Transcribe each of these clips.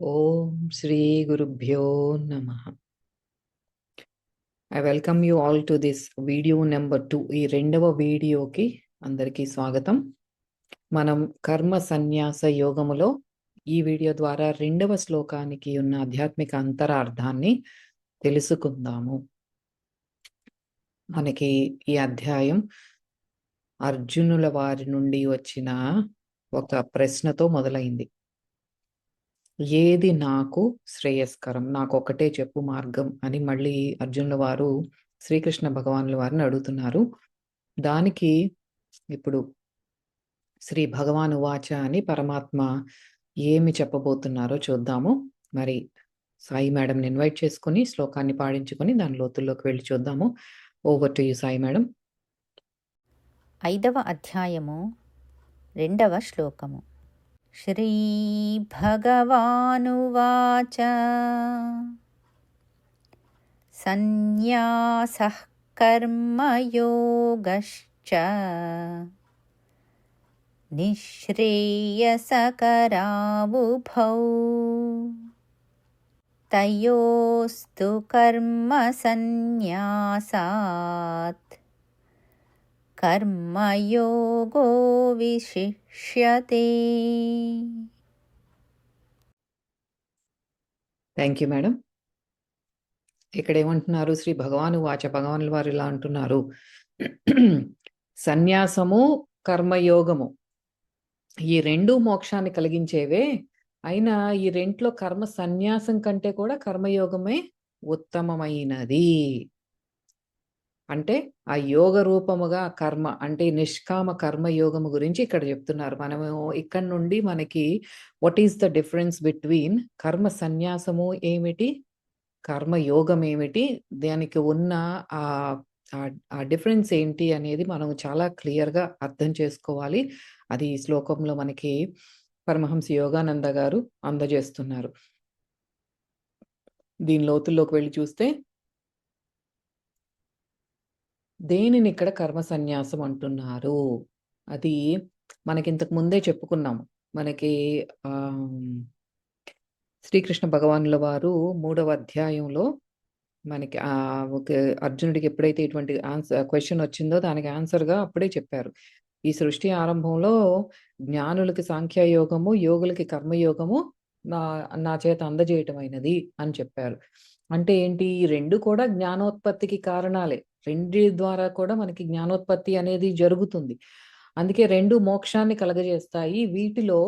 ఓం శ్రీ గురుభ్యో నమ. I welcome you all to this video number two ఈ రెండవ వీడియోకి అందరికీ స్వాగతం. మనం కర్మ సన్యాస యోగములో ఈ వీడియో ద్వారా రెండవ శ్లోకానికి ఉన్న ఆధ్యాత్మిక అంతరార్థాన్ని తెలుసుకుందాము. మనకి ఈ అధ్యాయం అర్జునుల వారి నుండి వచ్చిన ఒక ప్రశ్నతో మొదలైంది. ఏది నాకు శ్రేయస్కరం? నాకు ఒకటే చెప్పు మార్గం అని మళ్ళీ అర్జునుల వారు శ్రీకృష్ణ భగవానుల వారిని అడుగుతున్నారు. దానికి ఇప్పుడు శ్రీ భగవాను వాచ అని పరమాత్మ ఏమి చెప్పబోతున్నారో చూద్దాము. మరి సాయి మేడంని ఇన్వైట్ చేసుకుని శ్లోకాన్ని పాడించుకొని దాని లోతుల్లోకి వెళ్ళి చూద్దాము. Over to you Sai madam. ఐదవ అధ్యాయము రెండవ శ్లోకము. श्रीभगवानुवाच। सन्न्यासः कर्मयोगश्च। निःश्रेयसकरावुभौ। तयोस्तु कर्मसन्न्यासात् కర్మయోగో విశిష్యతే థ్యాంక్ యూ మేడం ఇక్కడ ఏమంటున్నారు శ్రీ భగవాను వాచ భగవానుల వారు ఇలా అంటున్నారు. సన్యాసము కర్మయోగము. ఈ రెండు మోక్షాన్ని కలిగించేవే. అయినా ఈ రెంట్లో కర్మ సన్యాసం కంటే కూడా కర్మయోగమే ఉత్తమమైనది. అంటే ఆ యోగ రూపముగా కర్మ అంటే నిష్కామ కర్మ యోగము గురించి ఇక్కడ చెప్తున్నారు. మనము ఇక్కడ నుండి మనకి what is the difference between కర్మ సన్యాసము ఏమిటి కర్మ యోగం ఏమిటి దానికి ఉన్న ఆ ఆ డిఫరెన్స్ ఏంటి అనేది మనం చాలా క్లియర్గా అర్థం చేసుకోవాలి. అది ఈ శ్లోకంలో మనకి పరమహంస యోగానంద గారు అందజేస్తున్నారు. దీని లోతుల్లోకి వెళ్ళి చూస్తే దేనిని ఇక్కడ కర్మ సన్యాసం అంటున్నారు? అది మనకి ఇంతకు ముందే చెప్పుకున్నాము. మనకి ఆ శ్రీకృష్ణ భగవానుల వారు మూడవ అధ్యాయంలో మనకి ఆ ఒక అర్జునుడికి ఎప్పుడైతే ఇటువంటి ఆన్సర్ క్వశ్చన్ వచ్చిందో దానికి ఆన్సర్గా అప్పుడే చెప్పారు. ఈ సృష్టి ఆరంభంలో జ్ఞానులకి సాంఖ్యయోగము యోగులకి కర్మయోగము నా నా చేత అందజేయటమైనది అని చెప్పారు. అంటే ఏంటి? ఈ రెండు కూడా జ్ఞానోత్పత్తికి కారణాలే. రెండు ద్వారా కూడా మనకి జ్ఞానోత్పత్తి అనేది జరుగుతుంది. అందుకే రెండు మోక్షాన్ని కలగజేస్తాయి. వీటిలో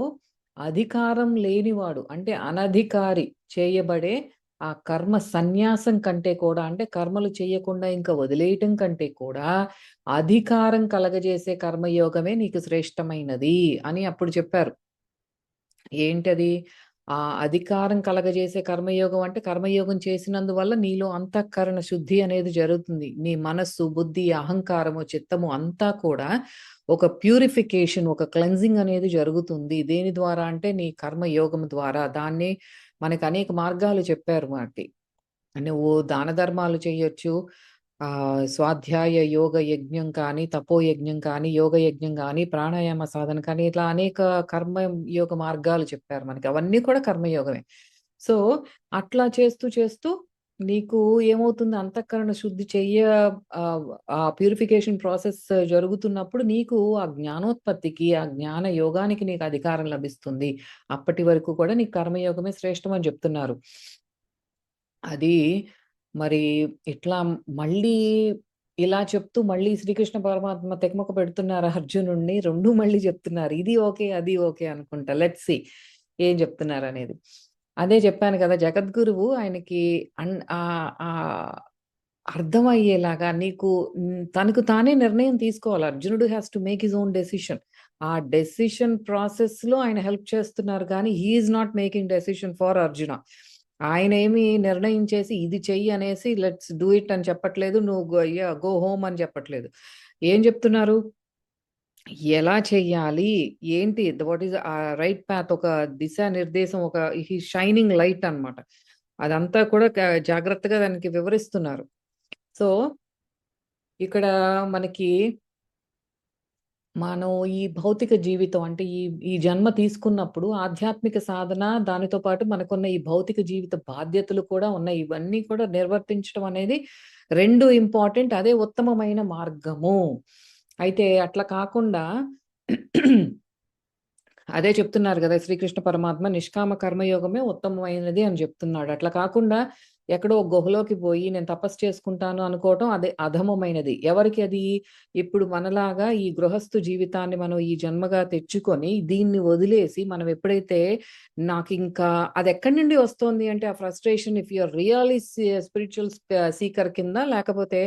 అధికారం లేనివాడు అంటే అనధికారి చేయబడే ఆ కర్మ సన్యాసం కంటే కూడా అంటే కర్మలు చేయకుండా ఇంకా వదిలేయటం కంటే కూడా అధికారం కలగజేసే కర్మయోగమే నీకు శ్రేష్టమైనది అని అప్పుడు చెప్పారు. ఏంటది? ఆ అధికారం కలగజేసే కర్మయోగం అంటే కర్మయోగం చేసినందువల్ల నీలో అంతఃకరణ శుద్ధి అనేది జరుగుతుంది. నీ మనస్సు బుద్ధి అహంకారము చిత్తము అంతా కూడా ఒక ప్యూరిఫికేషన్ ఒక క్లెన్జింగ్ అనేది జరుగుతుంది. దేని ద్వారా అంటే నీ కర్మయోగం ద్వారా. దాన్ని మనకు అనేక మార్గాలు చెప్పారు వాటి నువ్వు దాన ధర్మాలు చేయొచ్చు ఆ స్వాధ్యాయ యోగ యజ్ఞం కానీ తపో యజ్ఞం కానీ యోగ యజ్ఞం కానీ ప్రాణాయామ సాధన కానీ ఇట్లా అనేక కర్మ యోగ మార్గాలు చెప్పారు మనకి. అవన్నీ కూడా కర్మయోగమే సో అట్లా చేస్తూ చేస్తూ నీకు ఏమవుతుంది? అంతఃకరణ శుద్ధి చెయ్య ఆ ప్యూరిఫికేషన్ ప్రాసెస్ జరుగుతున్నప్పుడు నీకు ఆ జ్ఞానోత్పత్తికి ఆ జ్ఞాన యోగానికి నీకు అధికారం లభిస్తుంది. అప్పటి వరకు కూడా నీకు కర్మయోగమే శ్రేష్టం అని చెప్తున్నారు. అది మరి ఇట్లా మళ్ళీ ఇలా చెప్తూ మళ్ళీ శ్రీకృష్ణ పరమాత్మ తెగమక పెడుతున్నారు అర్జునుడిని రెండు మళ్ళీ చెప్తున్నారు. ఇది ఓకే అది ఓకే అనుకుంటా. లెట్ సి ఏం చెప్తున్నారు అనేది. అదే చెప్పాను కదా జగద్గురువు ఆయనకి అన్ అర్థమయ్యేలాగా నీకు తనకు తానే నిర్ణయం తీసుకోవాలి. అర్జునుడు has to make his own decision ఆ డెసిషన్ ప్రాసెస్లో ఆయన హెల్ప్ చేస్తున్నారు కానీ he's not making decision for Arjuna. ఆయన ఏమి నిర్ణయించేసి ఇది చెయ్యి అనేసి లెట్స్ డూ ఇట్ అని చెప్పట్లేదు. నువ్వు గో హోమ్ అని చెప్పట్లేదు. ఏం చెప్తున్నారు? ఎలా చెయ్యాలి? ఏంటి? వాట్ ఈస్ ఆ రైట్ పాత్? ఒక దిశ నిర్దేశం ఒక హీ షైనింగ్ లైట్ అనమాట అదంతా కూడా జాగ్రత్తగా దానికి వివరిస్తున్నారు. సో ఇక్కడ మనకి మనం ఈ భౌతిక జీవితం అంటే ఈ ఈ జన్మ తీసుకున్నప్పుడు ఆధ్యాత్మిక సాధన దానితో పాటు మనకున్న ఈ భౌతిక జీవిత బాధ్యతలు కూడా ఉన్నాయి. ఇవన్నీ కూడా నిర్వర్తించడం అనేది రెండు ఇంపార్టెంట్ అదే ఉత్తమమైన మార్గము. అయితే అట్లా కాకుండా అదే చెప్తున్నారు కదా శ్రీకృష్ణ పరమాత్మ నిష్కామ కర్మయోగమే ఉత్తమమైనది అని చెప్తున్నాడు. అట్లా కాకుండా ఎక్కడో ఒక గుహలోకి పోయి నేను తపస్సు చేసుకుంటాను అనుకోవటం అదే అధమమైనది. ఎవరికి అది? ఇప్పుడు మనలాగా ఈ గృహస్థు జీవితాన్ని మనం ఈ జన్మగా తెచ్చుకొని దీన్ని వదిలేసి మనం ఎప్పుడైతే నాకు ఇంకా అది ఎక్కడి నుండి వస్తుంది అంటే ఆ frustration if you're really spiritual seeker కింద లేకపోతే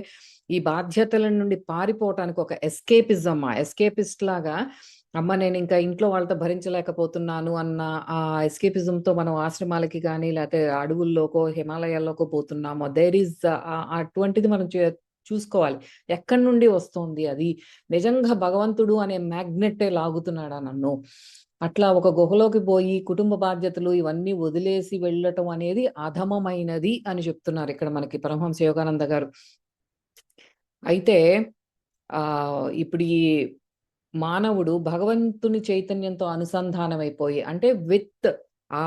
ఈ బాధ్యతల నుండి పారిపోవటానికి ఒక ఎస్కేపిజం ఎస్కేపిస్ట్ లాగా అమ్మ నేను ఇంకా ఇంట్లో వాళ్ళతో భరించలేకపోతున్నాను అన్న ఆ ఎస్కేపిజంతో తో మనం ఆశ్రమాలకి కానీ లేకపోతే అడవుల్లోకో హిమాలయాల్లోకో పోతున్నామో దేర్ ఈజ్ అటువంటిది మనం చే- చూసుకోవాలి. ఎక్కడి నుండి వస్తుంది అది? నిజంగా భగవంతుడు అనే మ్యాగ్నెట్టే లాగుతున్నాడా నన్ను? అట్లా ఒక గుహలోకి పోయి కుటుంబ బాధ్యతలు ఇవన్నీ వదిలేసి వెళ్ళటం అనేది అధమమైనది అని చెప్తున్నారు ఇక్కడ మనకి పరమహంస యోగానంద గారు. అయితే ఆ ఇప్పుడు ఈ మానవుడు భగవంతుని చైతన్యంతో అనుసంధానమైపోయి అంటే విత్ ఆ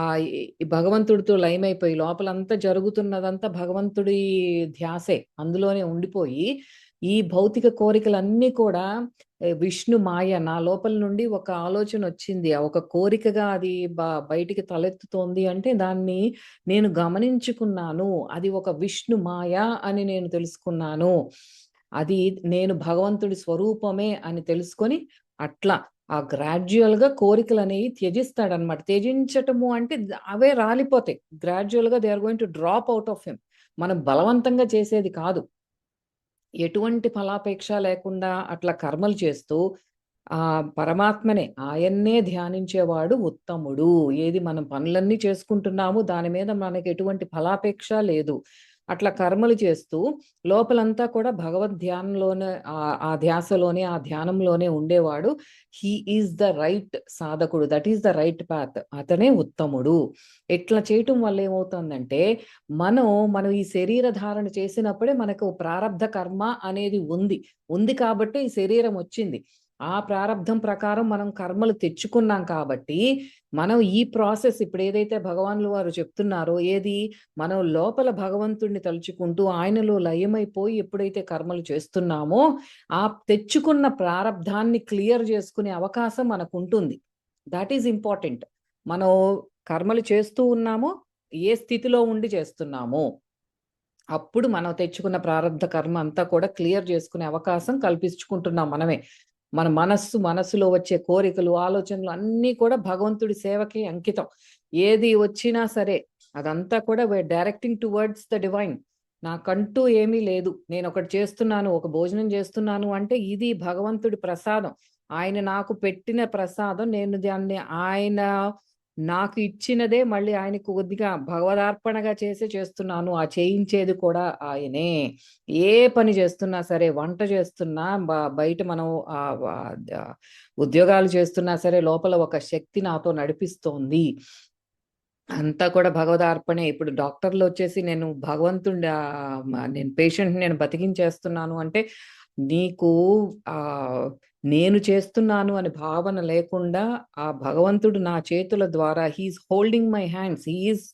భగవంతుడితో లయమైపోయి లోపలంతా జరుగుతున్నదంతా భగవంతుడి ధ్యాసే. అందులోనే ఉండిపోయి ఈ భౌతిక కోరికలన్నీ కూడా విష్ణు మాయ నా లోపల నుండి ఒక ఆలోచన వచ్చింది. ఆ ఒక కోరికగా అది బయటికి తలెత్తుతోంది అంటే దాన్ని నేను గమనించుకున్నాను. అది ఒక విష్ణు మాయ అని నేను తెలుసుకున్నాను. అది నేను భగవంతుడి స్వరూపమే అని తెలుసుకొని అట్లా ఆ గ్రాడ్యువల్గా కోరికలు అనేవి త్యజిస్తాడనమాట త్యజించటము అంటే అవే రాలిపోతాయి. గ్రాడ్యువల్గా they are going to drop out of him మనం బలవంతంగా చేసేది కాదు. ఎటువంటి ఫలాపేక్ష లేకుండా అట్లా కర్మలు చేస్తూ ఆ పరమాత్మనే ఆయన్నే ధ్యానించేవాడు ఉత్తముడు. ఏది మనం పనులన్నీ చేసుకుంటున్నాము దాని మీద మనకి ఎటువంటి ఫలాపేక్ష లేదు. అట్లా కర్మలు చేస్తూ లోపలంతా కూడా భగవద్ ధ్యానంలోనే ఆ- ధ్యాసలోనే ఆ ధ్యానంలోనే ఉండేవాడు. హీ ఈజ్ ద రైట్ సాధకుడు that is the right path అతనే ఉత్తముడు. ఇట్లా చేయటం వల్ల ఏమవుతుందంటే మనం మనం ఈ శరీర ధారణ చేసినప్పుడే మనకు ప్రారంధ కర్మ అనేది ఉంది. ఉంది కాబట్టి ఈ శరీరం వచ్చింది. ఆ ప్రారంధం ప్రకారం మనం కర్మలు తెచ్చుకున్నాం కాబట్టి మనం ఈ ప్రాసెస్ ఇప్పుడు ఏదైతే భగవాన్లు వారు చెప్తున్నారో ఏది మనం లోపల భగవంతుడిని తలుచుకుంటూ ఆయనలో లయమైపోయి ఎప్పుడైతే కర్మలు చేస్తున్నామో ఆ తెచ్చుకున్న ప్రారబ్ధాన్ని క్లియర్ చేసుకునే అవకాశం మనకు ఉంటుంది దట్ ఈజ్ ఇంపార్టెంట్ మనం కర్మలు చేస్తూ ఉన్నామో ఏ స్థితిలో ఉండి చేస్తున్నామో అప్పుడు మనం తెచ్చుకున్న ప్రారంభ కర్మ అంతా కూడా క్లియర్ చేసుకునే అవకాశం కల్పించుకుంటున్నాం మనమే. మన మనస్సు మనసులో వచ్చే కోరికలు ఆలోచనలు అన్నీ కూడా భగవంతుడి సేవకి అంకితం. ఏది వచ్చినా సరే అదంతా కూడా డైరెక్టింగ్ టువర్డ్స్ ద డివైన్ నాకంటూ ఏమీ లేదు. నేను ఒకటి చేస్తున్నాను ఒక భోజనం చేస్తున్నాను అంటే ఇది భగవంతుడి ప్రసాదం. ఆయన నాకు పెట్టిన ప్రసాదం. నేను దాన్ని ఆయన నాకు ఇచ్చినదే మళ్ళీ ఆయనకు కొద్దిగా భగవదార్పణగా చేసే చేస్తున్నాను. ఆ చేయించేది కూడా ఆయనే. ఏ పని చేస్తున్నా సరే వంట చేస్తున్నా బయట మనం ఆ ఉద్యోగాలు చేస్తున్నా సరే లోపల ఒక శక్తి నాతో నడిపిస్తోంది. అంతా కూడా భగవదార్పణే. ఇప్పుడు డాక్టర్లు వచ్చేసి నేను భగవంతుడి నేను పేషెంట్ నేను బతికించేస్తున్నాను అంటే నీకు ఆ నేను చేస్తున్నాను అనే భావన లేకుండా ఆ భగవంతుడు నా చేతుల ద్వారా he's holding my hands he's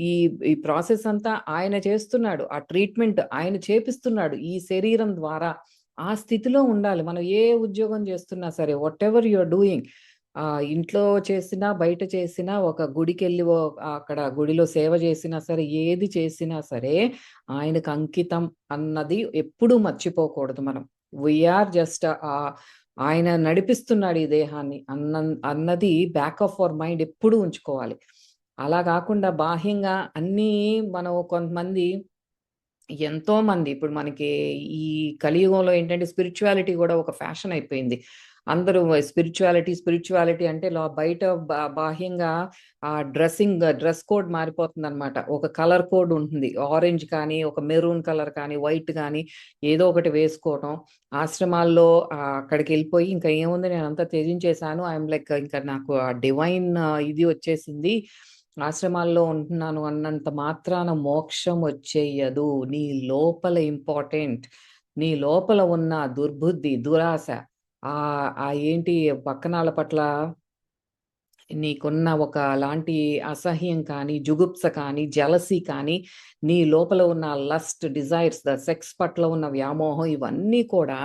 ఈ ఈ ప్రాసెస్ అంతా ఆయన చేస్తున్నాడు ఆ ట్రీట్మెంట్ ఆయన చేపిస్తున్నాడు ఈ శరీరం ద్వారా ఆ స్థితిలో ఉండాలి. మనం ఏ ఉద్యోగం చేస్తున్నా సరే whatever you are doing ఆ ఇంట్లో చేసినా బయట చేసినా ఒక గుడికి వెళ్ళి ఓ- అక్కడ గుడిలో సేవ చేసినా సరే ఏది చేసినా సరే ఆయనకు అంకితం అన్నది ఎప్పుడూ మర్చిపోకూడదు మనం. వీఆర్ జస్ట్ ఆ ఆయన నడిపిస్తున్నాడు ఈ దేహాన్ని అన్న అన్నది బ్యాక్ ఆఫ్ అవర్ మైండ్ ఎప్పుడూ ఉంచుకోవాలి. అలా కాకుండా బాహ్యంగా అన్నీ మనం కొంతమంది ఎంతో మంది ఇప్పుడు మనకి ఈ కలియుగంలో ఏంటంటే స్పిరిచువాలిటీ కూడా ఒక ఫ్యాషన్ అయిపోయింది. అందరూ స్పిరిచువాలిటీ స్పిరిచువాలిటీ అంటే లో బయట బాహ్యంగా ఆ డ్రెస్సింగ్ డ్రెస్ కోడ్ మారిపోతుంది అనమాట ఒక కలర్ కోడ్ ఉంటుంది. ఆరెంజ్ కానీ ఒక మెరూన్ కలర్ కానీ వైట్ కానీ ఏదో ఒకటి వేసుకోవటం. ఆశ్రమాల్లో అక్కడికి వెళ్ళిపోయి ఇంకా ఏముంది నేను అంతా త్యజించేశాను. ఐఎమ్ లైక్ ఇంకా నాకు ఆ డివైన్ ఇది వచ్చేసింది. ఆశ్రమాల్లో ఉంటున్నాను అన్నంత మాత్రాన మోక్షం వచ్చేయదు. నీ లోపల ఇంపార్టెంట్ నీ లోపల ఉన్న దుర్బుద్ధి దురాశ ఆ ఆ ఏంటి పక్కనాల పట్ల నీకున్న ఒక లాంటి అసహ్యం కానీ జుగుప్స కానీ జలసీ కానీ నీ లోపల ఉన్న లస్ట్ డిజైర్స్ ద సెక్స్ పట్ల ఉన్న వ్యామోహం ఇవన్నీ కూడా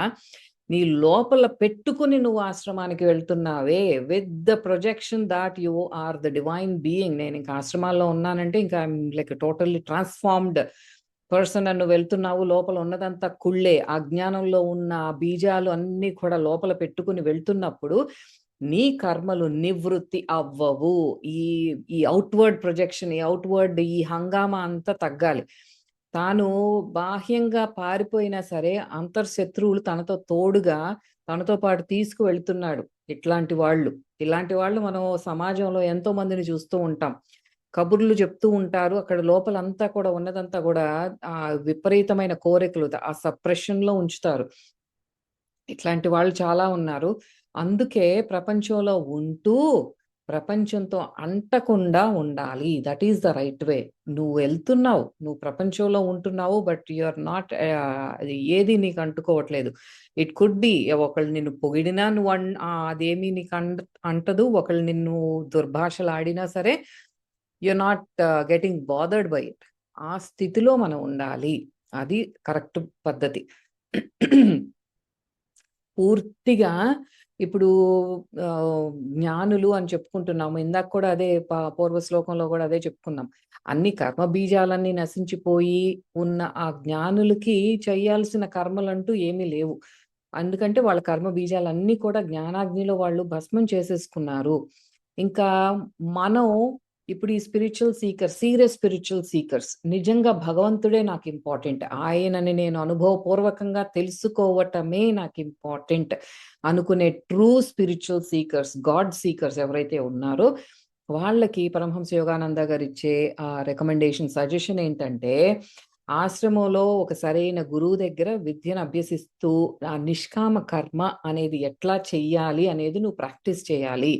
నీ లోపల పెట్టుకుని నువ్వు ఆశ్రమానికి వెళ్తున్నావే. With the projection that you are the divine being నేను ఇంకా ఆశ్రమాల్లో ఉన్నానంటే ఇంకా లైక్ టోటల్లీ ట్రాన్స్ఫార్మ్డ్ పర్సన్ నువ్వు వెళ్తున్నావు లోపల ఉన్నదంతా కుళ్ళే ఆ జ్ఞానంలో ఉన్న ఆ బీజాలు అన్ని కూడా లోపల పెట్టుకుని వెళ్తున్నప్పుడు నీ కర్మలు నివృత్తి అవ్వవు. ఈ ఈ అవుట్వర్డ్ ప్రొజెక్షన్ ఈ అవుట్వర్డ్ ఈ హంగామా అంతా తగ్గాలి. తాను బాహ్యంగా పారిపోయినా సరే అంతర్శత్రువులు తనతో తోడుగా తనతో పాటు తీసుకు వెళ్తున్నాడు ఇట్లాంటి వాళ్ళు. ఇలాంటి వాళ్ళు మనం సమాజంలో ఎంతో మందిని చూస్తూ ఉంటాం. కబుర్లు చెప్తూ ఉంటారు. అక్కడ లోపలంతా కూడా ఉన్నదంతా కూడా ఆ విపరీతమైన కోరికలు ఆ సప్రెషన్లో ఉంచుతారు. ఇట్లాంటి వాళ్ళు చాలా ఉన్నారు. అందుకే ప్రపంచంలో ఉంటూ ప్రపంచంతో అంటకుండా ఉండాలి. That is the right way నువ్వు వెళ్తున్నావు నువ్వు ప్రపంచంలో ఉంటున్నావు బట్ యు ఆర్ నాట్ ఏది నీకు అంటుకోవట్లేదు. ఇట్ కుడ్ బి ఒకళ్ళు నిన్ను పొగిడినా నువ్వు అదేమీ నీకు అంట అంటదు. ఒకళ్ళు నిన్ను దుర్భాషలు ఆడినా సరే you not getting bothered by it ఆ స్థితిలో మనం ఉండాలి. అది కరెక్ట్ పద్ధతి. పూర్తిగా ఇప్పుడు ఆ, జ్ఞానులు అని చెప్పుకుంటున్నాము. ఇందాక కూడా అదే పూర్వ శ్లోకంలో కూడా అదే చెప్పుకున్నాం. అన్ని కర్మ బీజాలన్నీ నశించిపోయి ఉన్న ఆ జ్ఞానులకి చేయాల్సిన కర్మలంటూ ఏమీ లేవు. ఎందుకంటే వాళ్ళ కర్మ బీజాలన్నీ కూడా జ్ఞానాగ్నిలో వాళ్ళు భస్మం చేసేసుకున్నారు. ఇంకా మనం ఇప్పుడు ఈ spiritual seeker serious spiritual seekers నిజంగా భగవంతుడే నాకు ఇంపార్టెంట్ ఆయనని నేను అనుభవపూర్వకంగా తెలుసుకోవటమే నాకు ఇంపార్టెంట్ అనుకునే true spiritual seekers God seekers ఎవరైతే ఉన్నారో వాళ్ళకి పరమహంస యోగానంద గారు ఇచ్చే ఆ రికమెండేషన్ సజెషన్ ఏంటంటే ఆశ్రమంలో ఒక సరైన గురువు దగ్గర విద్యను అభ్యసిస్తూ ఆ నిష్కామ కర్మ అనేది ఎట్లా చెయ్యాలి అనేది నువ్వు ప్రాక్టీస్ చేయాలి.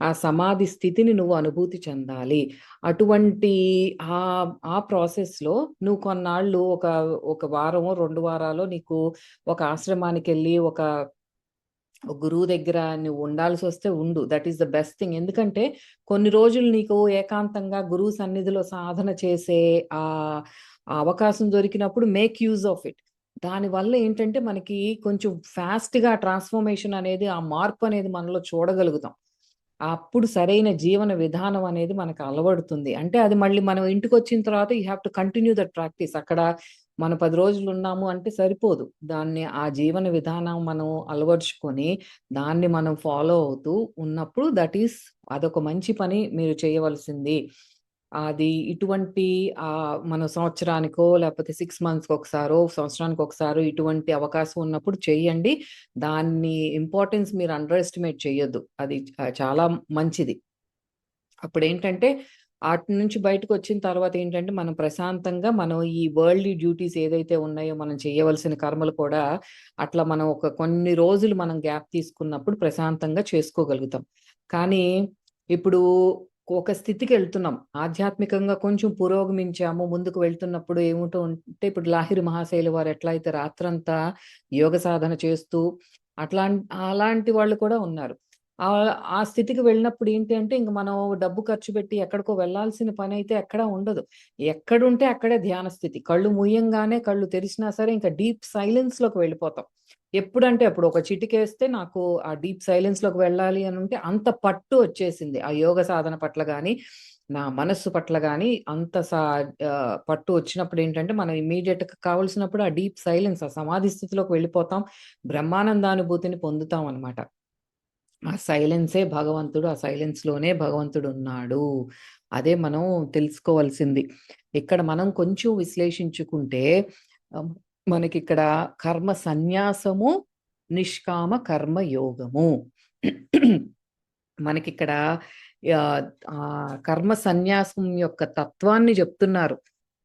ఆ సమాధి స్థితిని నువ్వు అనుభూతి చెందాలి. అటువంటి ఆ ఆ ప్రాసెస్లో నువ్వు కొన్నాళ్ళు ఒక ఒక వారమో రెండు వారాలు నీకు ఒక ఆశ్రమానికి వెళ్ళి ఒక గురువు దగ్గర నువ్వు ఉండాల్సి వస్తే ఉండు. That is the best thing ఎందుకంటే కొన్ని రోజులు నీకు ఏకాంతంగా గురువు సన్నిధిలో సాధన చేసే ఆ అవకాశం దొరికినప్పుడు మేక్ యూజ్ ఆఫ్ ఇట్ దానివల్ల ఏంటంటే మనకి కొంచెం ఫాస్ట్గా ట్రాన్స్ఫర్మేషన్ అనేది ఆ మార్పు అనేది మనలో చూడగలుగుతాం. అప్పుడు సరైన జీవన విధానం అనేది మనకు అలవడుతుంది. అంటే అది మళ్ళీ మనం ఇంటికి వచ్చిన తర్వాత you have to continue that practice అక్కడ మన పది రోజులు ఉన్నాము అంటే సరిపోదు. దాన్ని ఆ జీవన విధానం మనం అలవర్చుకొని దాన్ని మనం ఫాలో అవుతూ ఉన్నప్పుడు దట్ ఈస్ అదొక మంచి పని మీరు చేయవలసింది. అది ఇటువంటి ఆ మన సంవత్సరానికో లేకపోతే సిక్స్ మంత్స్కి ఒకసారో సంవత్సరానికి ఒకసారో ఇటువంటి అవకాశం ఉన్నప్పుడు చేయండి. దాన్ని ఇంపార్టెన్స్ మీరు అండర్ ఎస్టిమేట్ చేయొద్దు అది చాలా మంచిది. అప్పుడు ఏంటంటే అటు నుంచి బయటకు వచ్చిన తర్వాత ఏంటంటే మనం ప్రశాంతంగా మనం ఈ వరల్డ్ డ్యూటీస్ ఏదైతే ఉన్నాయో మనం చేయవలసిన కర్మలు కూడా అట్లా మనం ఒక కొన్ని రోజులు మనం గ్యాప్ తీసుకున్నప్పుడు ప్రశాంతంగా చేసుకోగలుగుతాం. కానీ ఇప్పుడు ఒక స్థితికి వెళ్తున్నాం. ఆధ్యాత్మికంగా కొంచెం పురోగమించాము. ముందుకు వెళ్తున్నప్పుడు ఏమిటో ఉంటే ఇప్పుడు లాహిరి మహాశైలి వారు ఎట్లా అయితే రాత్రంతా యోగ సాధన చేస్తూ అట్లా అలాంటి వాళ్ళు కూడా ఉన్నారు. ఆ ఆ స్థితికి వెళ్ళినప్పుడు ఏంటి అంటే ఇంక మనం డబ్బు ఖర్చు పెట్టి ఎక్కడికో వెళ్ళాల్సిన పని అయితే ఎక్కడ ఉండదు. ఎక్కడుంటే అక్కడే ధ్యాన స్థితి. కళ్ళు ముయ్యంగానే కళ్ళు తెరిచినా సరే ఇంకా డీప్ సైలెన్స్లోకి వెళ్ళిపోతాం. ఎప్పుడంటే అప్పుడు ఒక చిటికేస్తే నాకు ఆ డీప్ సైలెన్స్లోకి వెళ్ళాలి అని ఉంటే అంత పట్టు వచ్చేసింది. ఆ యోగ సాధన పట్ల కానీ నా మనస్సు పట్ల కానీ అంత సా పట్టు వచ్చినప్పుడు ఏంటంటే మనం ఇమీడియట్గా కావలసినప్పుడు ఆ డీప్ సైలెన్స్ ఆ సమాధి స్థితిలోకి వెళ్ళిపోతాం. బ్రహ్మానందానుభూతిని పొందుతాం అన్నమాట. ఆ సైలెన్సే భగవంతుడు ఆ సైలెన్స్లోనే భగవంతుడు ఉన్నాడు. అదే మనం తెలుసుకోవాల్సింది. ఇక్కడ మనం కొంచెం విశ్లేషించుకుంటే మనకి ఇక్కడ కర్మ సన్యాసము నిష్కామ కర్మ యోగము. మనకి ఇక్కడ ఆ, కర్మ సన్యాసం యొక్క తత్వాన్ని చెప్తున్నారు.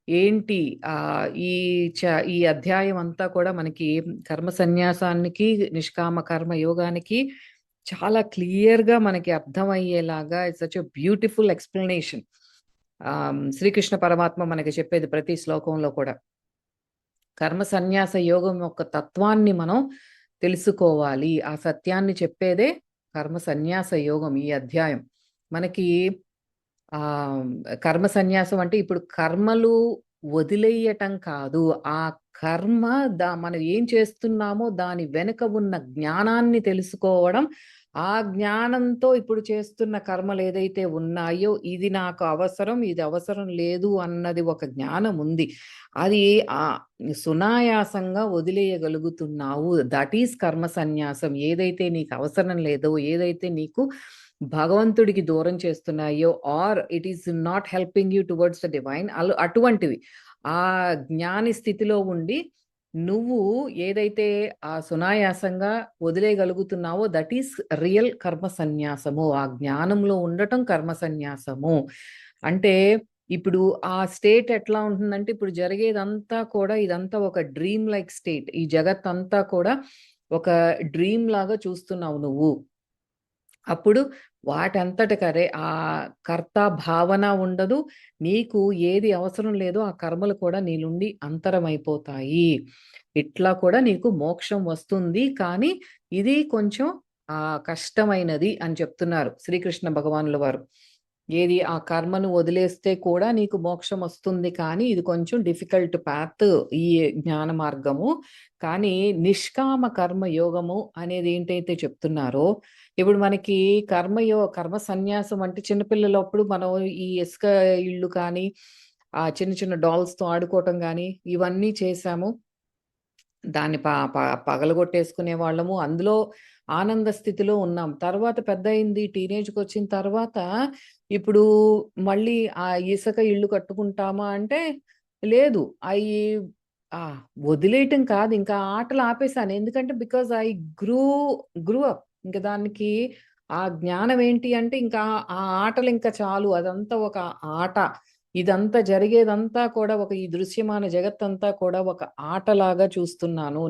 ఏంటి? ఆ ఈ చ ఈ అధ్యాయం అంతా కూడా మనకి కర్మ సన్యాసానికి నిష్కామ కర్మ యోగానికి చాలా క్లియర్గా మనకి అర్థమయ్యేలాగా it's such beautiful explanation. Srikrishna పరమాత్మ మనకి చెప్పేది ప్రతి శ్లోకంలో కూడా. కర్మ సన్యాస యోగం యొక్క తత్వాన్ని మనం తెలుసుకోవాలి. ఆ సత్యాన్ని చెప్పేదే కర్మ సన్యాస యోగం ఈ అధ్యాయం. మనకి ఆ కర్మ సన్యాసం అంటే ఇప్పుడు కర్మలు వదిలేయటం కాదు. ఆ కర్మ దా మనం ఏం చేస్తున్నామో దాని వెనుక ఉన్న జ్ఞానాన్ని తెలుసుకోవడం ఆ జ్ఞానంతో ఇప్పుడు చేస్తున్న కర్మలు ఏదైతే ఉన్నాయో ఇది నాకు అవసరం ఇది అవసరం లేదు అన్నది ఒక జ్ఞానం ఉంది. అది ఆ సునాయాసంగా వదిలేయగలుగుతున్నావు. దట్ ఈస్ కర్మ సన్యాసం. ఏదైతే నీకు అవసరం లేదో ఏదైతే నీకు భగవంతుడికి దూరం చేస్తున్నాయో or it is not helping you towards the divine అటువంటివి. ఆ జ్ఞాని స్థితిలో ఉండి నువ్వు ఏదైతే ఆ సునాయాసంగా వదిలేయగలుగుతున్నావో దట్ ఈస్ రియల్ కర్మ సన్యాసము. ఆ జ్ఞానంలో ఉండటం కర్మ సన్యాసము. అంటే ఇప్పుడు ఆ స్టేట్ ఎట్లా ఉంటుందంటే ఇప్పుడు జరిగేదంతా కూడా ఇదంతా ఒక డ్రీమ్ లైక్ స్టేట్ ఈ జగత్ అంతా కూడా ఒక డ్రీమ్ లాగా చూస్తున్నావు నువ్వు. అప్పుడు వాటంతటికరే ఆ కర్త భావన ఉండదు. నీకు ఏది అవసరం లేదో ఆ కర్మలు కూడా నీలుండి అంతరమైపోతాయి. ఇట్లా కూడా నీకు మోక్షం వస్తుంది. కానీ ఇది కొంచెం ఆ కష్టమైనది అని చెప్తున్నారు శ్రీకృష్ణ భగవానుల వారు. ఏది ఆ కర్మను వదిలేస్తే కూడా నీకు మోక్షం వస్తుంది. కానీ ఇది కొంచెం డిఫికల్ట్ పాత్ ఈ జ్ఞాన మార్గము. కానీ నిష్కామ కర్మ యోగము అనేది ఏంటైతే చెప్తున్నారో ఇప్పుడు మనకి కర్మయో కర్మ సన్యాసం అంటే చిన్నపిల్లలప్పుడు మనం ఈ ఇసుక ఇళ్ళు కానీ ఆ చిన్న చిన్న డాల్స్తో ఆడుకోవటం కానీ ఇవన్నీ చేశాము దాన్ని ప పగలగొట్టేసుకునే వాళ్ళము. అందులో ఆనంద స్థితిలో ఉన్నాం. తర్వాత పెద్ద అయింది టీనేజ్కి వచ్చిన తర్వాత ఇప్పుడు మళ్ళీ ఆ ఇసుక ఇల్లు కట్టుకుంటామా అంటే లేదు. అవి వదిలేయటం కాదు. ఇంకా ఆటలు ఆపేశాను. ఎందుకంటే because I grew grew up. ఇంకా దానికి ఆ జ్ఞానం ఏంటి అంటే ఇంకా ఆ ఆటలు ఇంకా చాలు. అదంతా ఒక ఆట. ఇదంతా జరిగేదంతా కూడా ఒక ఈ దృశ్యమాన జగత్తంతా కూడా ఒక ఆటలాగా చూస్తున్నాను.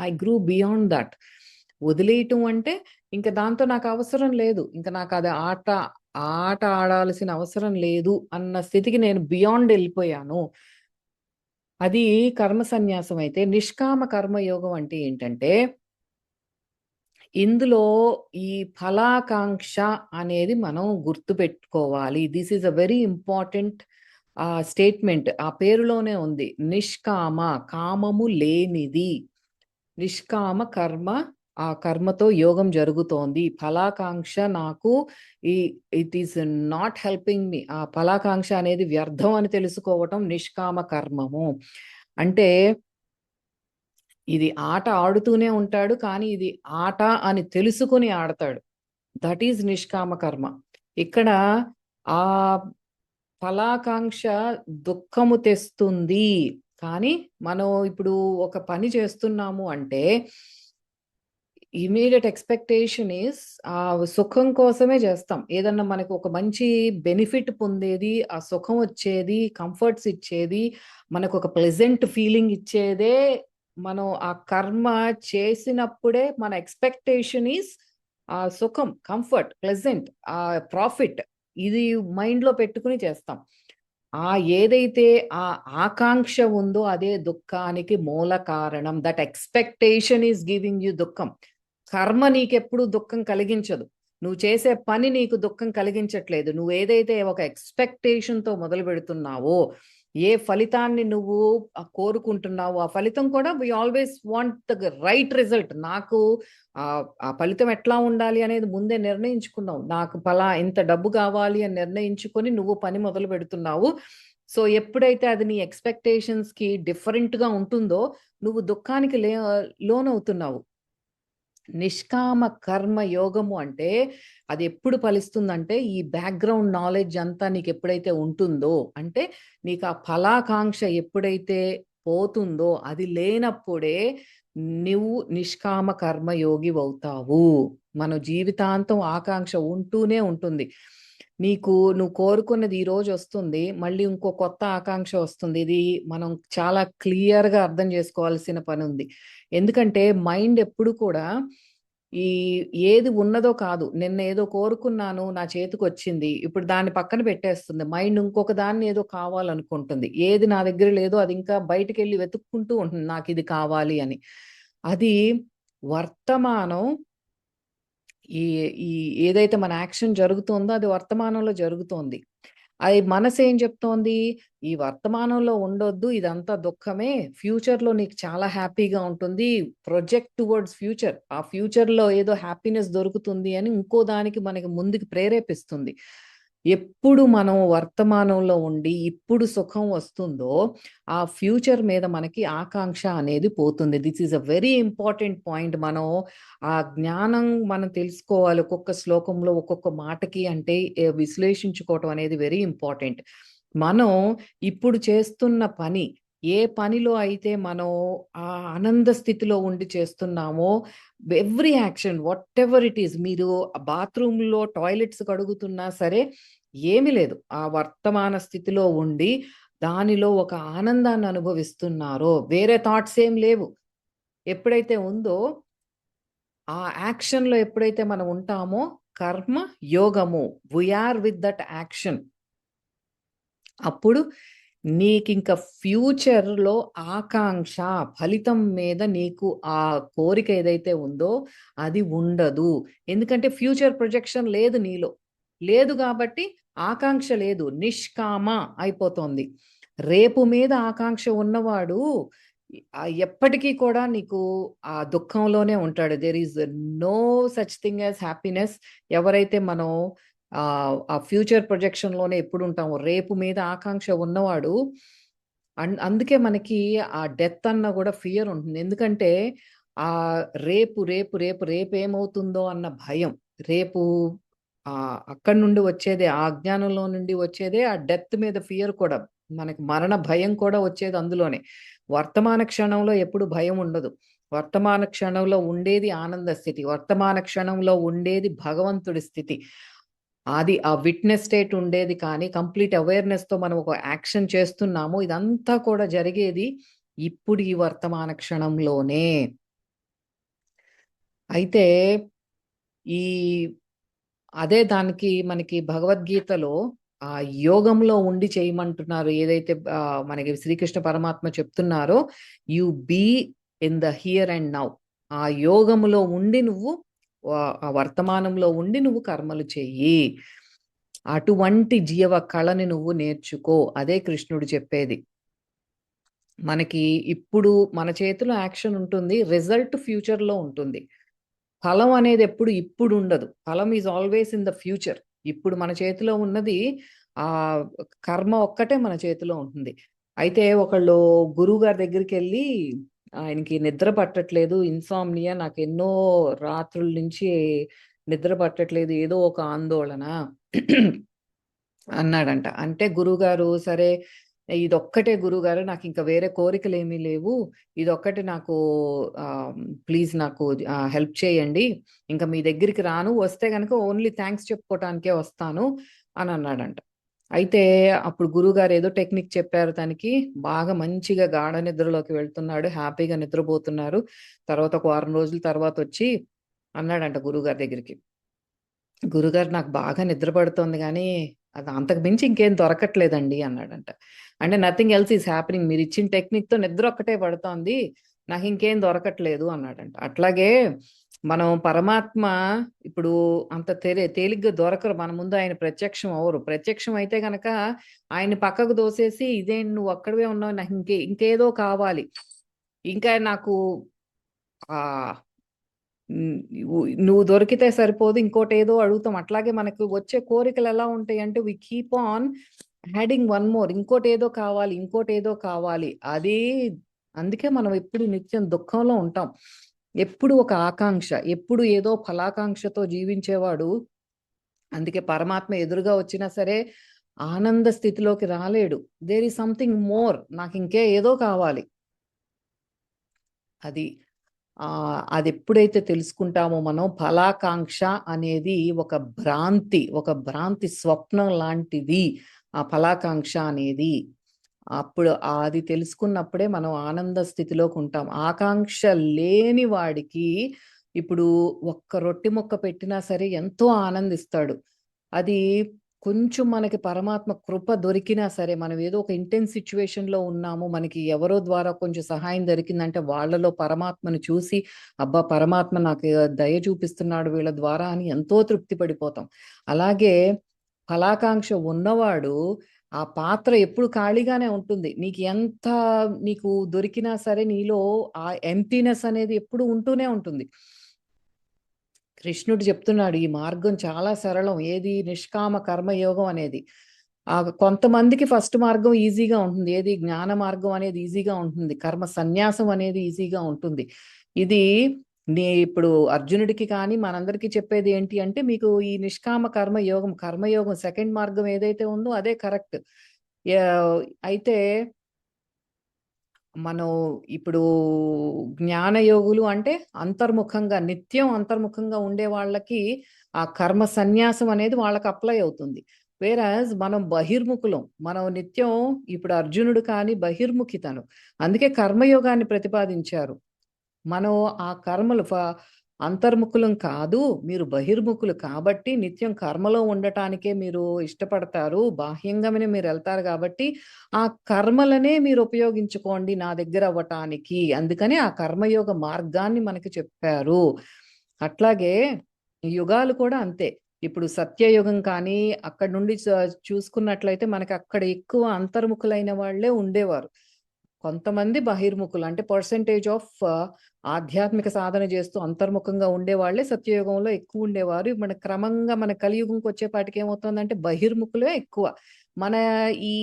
I grew beyond that. వదిలేయటం అంటే ఇంకా దాంతో నాకు అవసరం లేదు. ఇంకా నాకు అది ఆట ఆట ఆడాల్సిన అవసరం లేదు అన్న స్థితికి నేను బియాండ్ వెళ్ళిపోయాను. అది కర్మ సన్యాసం అయితే నిష్కామ కర్మయోగం అంటే ఏంటంటే ఇందులో ఈ ఫలాకాంక్ష అనేది మనం గుర్తుపెట్టుకోవాలి. This is a very important statement ఆ పేరులోనే ఉంది. నిష్కామ కామము లేనిది. నిష్కామ కర్మ ఆ కర్మతో యోగం జరుగుతోంది. ఫలాకాంక్ష నాకు ఈ it is not helping me ఆ ఫలాకాంక్ష అనేది వ్యర్థం అని తెలుసుకోవటం నిష్కామ కర్మము. అంటే ఇది ఆట ఆడుతూనే ఉంటాడు కానీ ఇది ఆట అని తెలుసుకుని ఆడతాడు. దట్ ఈజ్ నిష్కామ కర్మ. ఇక్కడ ఆ ఫలాకాంక్ష దుఃఖము తెస్తుంది. కానీ మనం ఇప్పుడు ఒక పని చేస్తున్నాము అంటే ఇమీడియట్ ఎక్స్పెక్టేషన్ ఈస్ ఆ సుఖం కోసమే చేస్తాం. ఏదన్నా మనకు ఒక మంచి బెనిఫిట్ పొందేది ఆ సుఖం వచ్చేది కంఫర్ట్స్ ఇచ్చేది మనకు ఒక ప్లెజెంట్ ఫీలింగ్ ఇచ్చేదే మనం ఆ కర్మ చేసినప్పుడే మన ఎక్స్పెక్టేషన్ ఈస్ ఆ సుఖం కంఫర్ట్ ప్లెజెంట్ ఆ ప్రాఫిట్ ఇది మైండ్లో పెట్టుకుని చేస్తాం. ఆ ఏదైతే ఆ ఆకాంక్ష ఉందో అదే దుఃఖానికి మూల కారణం. That expectation is giving you దుఃఖం. కర్మ నీకెప్పుడు దుఃఖం కలిగించదు. నువ్వు చేసే పని నీకు దుఃఖం కలిగించట్లేదు. నువ్వు ఏదైతే ఒక ఎక్స్పెక్టేషన్తో మొదలు పెడుతున్నావో ఏ ఫలితాన్ని నువ్వు కోరుకుంటున్నావు కోరుకుంటున్నావో ఆ ఫలితం కూడా we always want the right result నాకు ఆ ఫలితం ఎట్లా ఉండాలి అనేది ముందే నిర్ణయించుకున్నావు. నాకు పలా ఇంత డబ్బు కావాలి అని నిర్ణయించుకొని నువ్వు పని మొదలు పెడుతున్నావు. సో ఎప్పుడైతే అది నీ ఎక్స్పెక్టేషన్స్కి డిఫరెంట్గా ఉంటుందో నువ్వు దుఃఖానికి లే లోనవుతున్నావు. నిష్కామ కర్మ యోగము అంటే అది ఎప్పుడు ఫలిస్తుందంటే ఈ బ్యాక్గ్రౌండ్ నాలెడ్జ్ అంతా నీకు ఎప్పుడైతే ఉంటుందో అంటే నీకు ఆ ఫలాకాంక్ష ఎప్పుడైతే పోతుందో అది లేనప్పుడే నువ్వు నిష్కామ కర్మ యోగి అవుతావు. మన జీవితాంతం ఆకాంక్ష ఉంటూనే ఉంటుంది. నీకు నువ్వు కోరుకున్నది ఈ రోజు వస్తుంది. మళ్ళీ ఇంకో కొత్త ఆకాంక్ష వస్తుంది. ఇది మనం చాలా క్లియర్గా అర్థం చేసుకోవాల్సిన పని ఉంది. ఎందుకంటే మైండ్ ఎప్పుడు కూడా ఈ ఏది ఉన్నదో కాదు. నిన్న ఏదో కోరుకున్నాను నా చేతికి వచ్చింది. ఇప్పుడు దాన్ని పక్కన పెట్టేస్తుంది. మైండ్ ఇంకొక దాన్ని ఏదో కావాలనుకుంటుంది. ఏది నా దగ్గర లేదో అది ఇంకా బయటికి వెళ్ళి వెతుక్కుంటూ ఉంటుంది. నాకు ఇది కావాలి అని. అది వర్తమానం ఈ ఈ ఏదైతే మన యాక్షన్ జరుగుతుందో అది వర్తమానంలో జరుగుతోంది. అది మనసు ఏం చెప్తోంది? ఈ వర్తమానంలో ఉండొద్దు. ఇదంతా దుఃఖమే. ఫ్యూచర్‌లో నీకు చాలా హ్యాపీగా ఉంటుంది. Project towards future. ఆ ఫ్యూచర్‌లో ఏదో హ్యాపీనెస్ దొరుకుతుంది అని ఇంకో దానికి మనకి ముందుకు ప్రేరేపిస్తుంది. ఎప్పుడు మనం వర్తమానంలో ఉండి ఇప్పుడు సుఖం వస్తుందో ఆ ఫ్యూచర్ మీద మనకి ఆకాంక్ష అనేది పోతుంది. This is a very important point. మనం ఆ జ్ఞానం మనం తెలుసుకోవాలి. ఒక్కొక్క శ్లోకంలో ఒక్కొక్క మాటకి అంటే విశ్లేషించుకోవటం అనేది వెరీ ఇంపార్టెంట్. మనం ఇప్పుడు చేస్తున్న పని ఏ పనిలో అయితే మనం ఆ ఆనంద స్థితిలో ఉండి చేస్తున్నామో every action whatever it is మీరు బాత్రూంలో టాయిలెట్స్ కడుగుతున్నా సరే ఏమీ లేదు. ఆ వర్తమాన స్థితిలో ఉండి దానిలో ఒక ఆనందాన్ని అనుభవిస్తున్నారో వేరే థాట్స్ ఏం లేవు. ఎప్పుడైతే ఉందో ఆ యాక్షన్‌లో ఎప్పుడైతే మనం ఉంటామో కర్మ యోగము. We are with that action. అప్పుడు నీకింక ఫ్యూచర్‌లో ఆకాంక్ష ఫలితం మీద నీకు ఆ కోరిక ఏదైతే ఉందో అది ఉండదు. ఎందుకంటే ఫ్యూచర్ ప్రొజెక్షన్ లేదు నీలో. లేదు కాబట్టి ఆకాంక్ష లేదు. నిష్కామ అయిపోతోంది. రేపు మీద ఆకాంక్ష ఉన్నవాడు ఎప్పటికీ కూడా నీకు ఆ దుఃఖంలోనే ఉంటాడు. There is no such thing as happiness. ఎవరైతే మనం ఆ ఫ్యూచర్ ప్రొజెక్షన్‌లోనే ఎప్పుడుంటామో రేపు మీద ఆకాంక్ష ఉన్నవాడు అండ్ అందుకే మనకి ఆ డెత్ అన్న కూడా ఫియర్ ఉంటుంది. ఎందుకంటే ఆ రేపు, రేపు, రేపు, రేపు ఏమవుతుందో అన్న భయం. రేపు అక్కడి నుండి వచ్చేదే ఆ అజ్ఞానంలో నుండి వచ్చేదే ఆ డెత్ మీద ఫియర్ కూడా. మనకి మరణ భయం కూడా వచ్చేది అందులోనే. వర్తమాన క్షణంలో ఎప్పుడు భయం ఉండదు. వర్తమాన క్షణంలో ఉండేది ఆనంద స్థితి. వర్తమాన క్షణంలో ఉండేది భగవంతుడి స్థితి. అది ఆ విట్‌నెస్ స్టేట్ ఉండేది కానీ కంప్లీట్ అవేర్‌నెస్‌తో మనం ఒక యాక్షన్ చేస్తున్నాము. ఇదంతా కూడా జరిగేది ఇప్పుడు ఈ వర్తమాన క్షణంలోనే. అయితే ఈ అదే దానికి మనకి భగవద్గీతలో ఆ యోగంలో ఉండి చేయమంటున్నారు. ఏదైతే మనకి శ్రీకృష్ణ పరమాత్మ చెప్తున్నారో you be in the here and now. ఆ యోగములో ఉండి నువ్వు వర్తమానంలో ఉండి నువ్వు కర్మలు చెయ్యి. అటువంటి జీవ కళని నువ్వు నేర్చుకో. అదే కృష్ణుడు చెప్పేది. మనకి ఇప్పుడు మన చేతిలో యాక్షన్ ఉంటుంది. రిజల్ట్ ఫ్యూచర్‌లో ఉంటుంది. ఫలం అనేది ఎప్పుడు ఇప్పుడు ఉండదు. ఫలం is always in the future. ఇప్పుడు మన చేతిలో ఉన్నది ఆ కర్మ ఒక్కటే మన చేతిలో ఉంటుంది. అయితే ఒకళ్ళు గురువు గారి దగ్గరికి వెళ్ళి ఆయనకి నిద్ర పట్టట్లేదు. ఇన్సామ్నియా ఎన్నో రాత్రుల నుంచి నిద్ర పట్టట్లేదు. ఏదో ఒక ఆందోళన అన్నాడంట. అంటే గురువుగారు సరే ఇదొక్కటే గురువుగారు ఇంకా వేరే కోరికలు ఏమీ లేవు. ఇదొక్కటి నాకు ప్లీజ్ నాకు హెల్ప్ చేయండి. ఇంకా మీ దగ్గరికి రాను. వస్తే కనుక ఓన్లీ థ్యాంక్స్ చెప్పుకోవటానికే వస్తాను అని అన్నాడంట అయితే అప్పుడు గురువుగారు ఏదో టెక్నిక్ చెప్పారు తనకి. బాగా మంచిగా గాఢ నిద్రలోకి వెళ్తున్నాడు. హ్యాపీగా నిద్రపోతున్నారు. తర్వాత ఒక వారం రోజుల తర్వాతొచ్చి అన్నాడంట గురువుగారి దగ్గరికి. గురుగారు నాకు బాగా నిద్ర పడుతోంది కానీ అది అంతకు మించి ఇంకేం దొరకట్లేదండి అన్నాడంట. అంటే నథింగ్ ఎల్స్ ఈస్ హ్యాపెనింగ్. మీరు ఇచ్చిన టెక్నిక్‌తో నిద్ర ఒక్కటే పడుతోంది. నాకు ఇంకేం దొరకట్లేదు అన్నాడంట. అట్లాగే మనం పరమాత్మ ఇప్పుడు అంత తెలి తేలిగ్గా దొరకరు. మన ముందు ఆయన ప్రత్యక్షం అవ్వరు. ప్రత్యక్షం అయితే గనక ఆయన పక్కకు దోసేసి ఇదే నువ్వు అక్కడవే ఉన్నావు. నాకు ఇంకే ఇంకేదో కావాలి. ఇంకా నాకు ఆ నువ్వు దొరికితే సరిపోదు. ఇంకోటి ఏదో అడుగుతాం. అట్లాగే మనకు వచ్చే కోరికలు ఎలా ఉంటాయంటే we keep on adding one more ఇంకోటి ఏదో కావాలి. ఇంకోటి ఏదో కావాలి. అది అందుకే మనం ఎప్పుడు నిత్యం దుఃఖంలో ఉంటాం. ఎప్పుడు ఒక ఆకాంక్ష. ఎప్పుడు ఏదో ఫలాకాంక్షతో జీవించేవాడు అందుకే పరమాత్మ ఎదురుగా వచ్చినా సరే ఆనంద స్థితిలోకి రాలేడు. దేర్ ఈ సంథింగ్ మోర్. నాకు ఇంకే ఏదో కావాలి. అది. అది ఎప్పుడైతే తెలుసుకుంటామో మనం ఫలాకాంక్ష అనేది ఒక భ్రాంతి. ఒక భ్రాంతి స్వప్నం లాంటిది. ఆ ఫలాకాంక్ష అనేది. అప్పుడు అది తెలుసుకున్నప్పుడే మనం ఆనంద స్థితిలోకి ఉంటాం ఆకాంక్ష లేని వాడికి ఇప్పుడు ఒక్క రొట్టె ముక్క పెట్టినా సరే ఎంతో ఆనందిస్తాడు. అది కొంచెం మనకి పరమాత్మ కృప దొరికినా సరే మనం ఏదో ఒక ఇంటెన్స్ సిచ్యువేషన్లో ఉన్నాము మనకి ఎవరో ద్వారా కొంచెం సహాయం దొరికిందంటే వాళ్ళలో పరమాత్మను చూసి అబ్బా! పరమాత్మ నాకు దయ చూపిస్తున్నాడు వీళ్ళ ద్వారా అని ఎంతో తృప్తి పడిపోతాం. అలాగే ఫలాకాంక్ష ఉన్నవాడు ఆ పాత్ర ఎప్పుడు ఖాళీగానే ఉంటుంది. నీకు ఎంత నీకు దొరికినా సరే నీలో ఆ ఎంటీనెస్ అనేది ఎప్పుడు ఉంటూనే ఉంటుంది. కృష్ణుడు చెప్తున్నాడు ఈ మార్గం చాలా సరళం ఏది నిష్కామ కర్మయోగం అనేది. ఆ కొంతమందికి ఫస్ట్ మార్గం ఈజీగా ఉంటుంది ఏది జ్ఞాన మార్గం అనేది ఈజీగా ఉంటుంది కర్మ సన్యాసం అనేది ఈజీగా ఉంటుంది. ఇది నీ ఇప్పుడు అర్జునుడికి కానీ మనందరికీ చెప్పేది ఏంటి అంటే మీకు ఈ నిష్కామ కర్మ యోగం కర్మయోగం సెకండ్ మార్గం ఏదైతే ఉందో అదే కరెక్ట్. అయితే మనం ఇప్పుడు జ్ఞానయోగులు అంటే అంతర్ముఖంగా నిత్యం అంతర్ముఖంగా ఉండే వాళ్ళకి ఆ కర్మ సన్యాసం అనేది వాళ్ళకి అప్లై అవుతుంది. వేరాజ్ మనం బహిర్ముఖులం మనం నిత్యం ఇప్పుడు అర్జునుడు కానీ బహిర్ముఖితను అందుకే కర్మయోగాన్ని ప్రతిపాదించారు. మనం ఆ కర్మలు అంతర్ముఖులం కాదు మీరు బహిర్ముఖులు కాబట్టి నిత్యం కర్మలో ఉండటానికే మీరు ఇష్టపడతారు బాహ్యంగానే మీరు వెళ్తారు కాబట్టి ఆ కర్మలనే మీరు ఉపయోగించుకోండి నా దగ్గర అవ్వటానికి. అందుకని ఆ కర్మయోగ మార్గాన్ని మనకి చెప్పారు. అట్లాగే యుగాలు కూడా అంతే. ఇప్పుడు సత్యయుగం కానీ అక్కడ నుండి చ- చూసుకున్నట్లయితే మనకి అక్కడ ఎక్కువ అంతర్ముఖులైన వాళ్ళే ఉండేవారు. కొంతమంది బహిర్ముఖులు అంటే పర్సంటేజ్ ఆఫ్ ఆధ్యాత్మిక సాధన చేస్తూ అంతర్ముఖంగా ఉండేవాళ్ళే సత్యయుగంలో ఎక్కువ ఉండేవారు. మన క్రమంగా మన కలియుగంకి వచ్చేపాటికి ఏమవుతుందంటే బహిర్ముఖులే ఎక్కువ. మన ఈ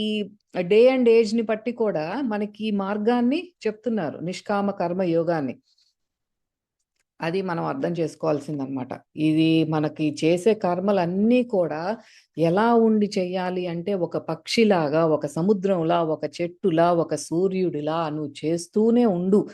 డే అండ్ ఏజ్ని బట్టి కూడా మనకి ఈ మార్గాన్ని చెప్తున్నారు నిష్కామ కర్మ యోగాన్ని. అది మనం అర్థం చేసుకోవాల్సిందనమాట. ఇది మనకి చేసే కర్మలన్నీ కూడా ఎలా ఉండి చెయ్యాలి అంటే ఒక పక్షిలాగా ఒక సముద్రంలా ఒక చెట్టులా ఒక సూర్యుడిలా నువ్వు చేస్తూనే ఉండు.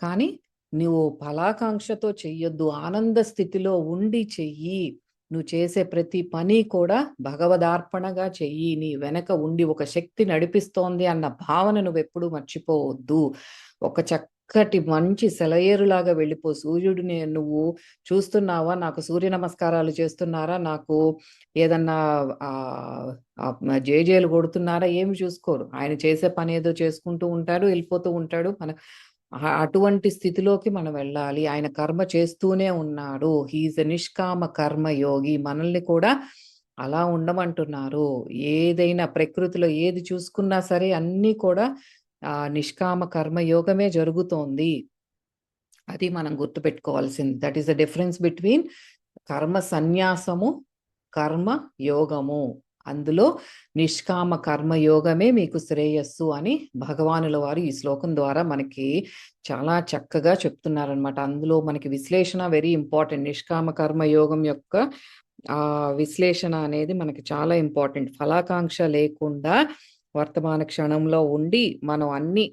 కానీ నువ్వు ఫలాకాంక్షతో చెయ్యొద్దు ఆనంద స్థితిలో ఉండి చెయ్యి. నువ్వు చేసే ప్రతి పని కూడా భగవదార్పణగా చెయ్యి. నీ వెనక ఉండి ఒక శక్తి నడిపిస్తోంది అన్న భావన నువ్వు ఎప్పుడూ మర్చిపోవద్దు. ఒక చక్కటి మంచి సెలయేరులాగా వెళ్ళిపో. సూర్యుడిని నువ్వు చూస్తున్నావా? నాకు సూర్య నమస్కారాలు చేస్తున్నారా? నాకు ఏదన్నా ఆ జేజేలు కొడుతున్నారా? ఏమి చూసుకోరు. ఆయన చేసే పని ఏదో చేసుకుంటూ ఉంటాడు వెళ్ళిపోతూ ఉంటాడు. మన అటువంటి స్థితిలోకి మనం వెళ్ళాలి. ఆయన కర్మ చేస్తూనే ఉన్నాడు. హీజ్ నిష్కామ కర్మ యోగి. మనల్ని కూడా అలా ఉండమంటున్నారు. ఏదైనా ప్రకృతిలో ఏది చూసుకున్నా సరే అన్నీ కూడా ఆ నిష్కామ కర్మ యోగమే జరుగుతోంది. అది మనం గుర్తుపెట్టుకోవాల్సింది. That is the difference between karma సన్యాసము కర్మ యోగము. అందులో నిష్కామ కర్మయోగమే మీకు శ్రేయస్సు అని భగవానుల వారు ఈ శ్లోకం ద్వారా మనకి చాలా చక్కగా చెప్తున్నారనమాట అందులో మనకి విశ్లేషణ వెరీ ఇంపార్టెంట్ నిష్కామ కర్మయోగం యొక్క ఆ విశ్లేషణ అనేది మనకి చాలా ఇంపార్టెంట్ ఫలాకాంక్ష లేకుండా వర్తమాన క్షణంలో ఉండి మనం అన్ని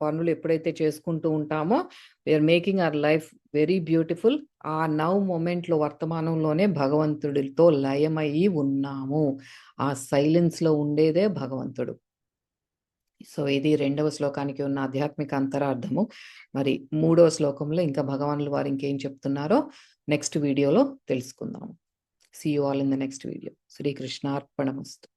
పనులు ఎప్పుడైతే చేసుకుంటూ ఉంటామో we are making our life very beautiful ఆ నవ్ మూమెంట్లో వర్తమానంలోనే భగవంతుడితో లయమయ్యి ఉన్నాము. ఆ సైలెన్స్లో ఉండేదే భగవంతుడు. సో ఇది రెండవ శ్లోకానికి ఉన్న ఆధ్యాత్మిక అంతరార్థము. మరి మూడవ శ్లోకంలో ఇంకా భగవానులు వారు ఇంకేం చెప్తున్నారో నెక్స్ట్ వీడియోలో తెలుసుకుందాము. See you all in the next video శ్రీకృష్ణార్పణమస్తు